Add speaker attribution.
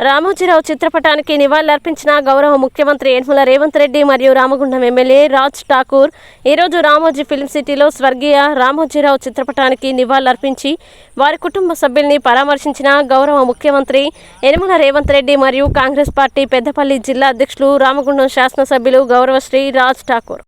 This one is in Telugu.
Speaker 1: రామోజీరావు చిత్రపటానికి నివాళులర్పించిన గౌరవ ముఖ్యమంత్రి యనమల రేవంత్ రెడ్డి మరియు రామగుండం ఎమ్మెల్యే రాజ్ ఠాకూర్ ఈరోజు రామోజీ ఫిల్మ్ సిటీలో స్వర్గీయ రామోజీరావు చిత్రపటానికి నివాళులర్పించి వారి కుటుంబ సభ్యుల్ని పరామర్శించిన గౌరవ ముఖ్యమంత్రి యనమల రేవంత్ రెడ్డి మరియు కాంగ్రెస్ పార్టీ పెద్దపల్లి జిల్లా అధ్యక్షులు రామగుండం శాసనసభ్యులు గౌరవశ్రీ రాజ్ ఠాకూర్.